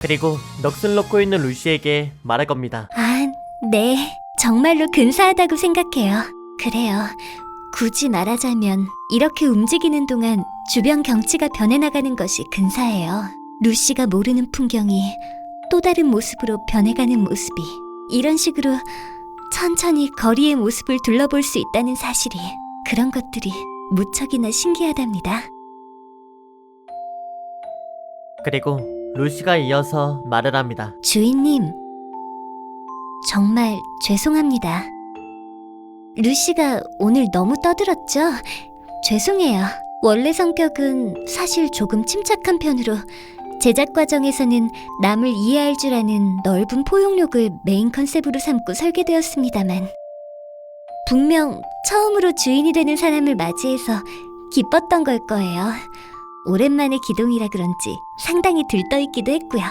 그리고 넋을 놓고 있는 루시에게 말할 겁니다. 아, 네. 정말로 근사하다고 생각해요. 그래요. 굳이 말하자면 이렇게 움직이는 동안 주변 경치가 변해나가는 것이 근사해요. 루시가 모르는 풍경이 또 다른 모습으로 변해가는 모습이 이런 식으로 천천히 거리의 모습을 둘러볼 수 있다는 사실이 그런 것들이 무척이나 신기하답니다. 그리고 루시가 이어서 말을 합니다. 주인님, 정말 죄송합니다. 루시가 오늘 너무 떠들었죠? 죄송해요. 원래 성격은 사실 조금 침착한 편으로 제작 과정에서는 남을 이해할 줄 아는 넓은 포용력을 메인 컨셉으로 삼고 설계되었습니다만 분명 처음으로 주인이 되는 사람을 맞이해서 기뻤던 걸 거예요. 오랜만에 기동이라 그런지 상당히 들떠있기도 했고요.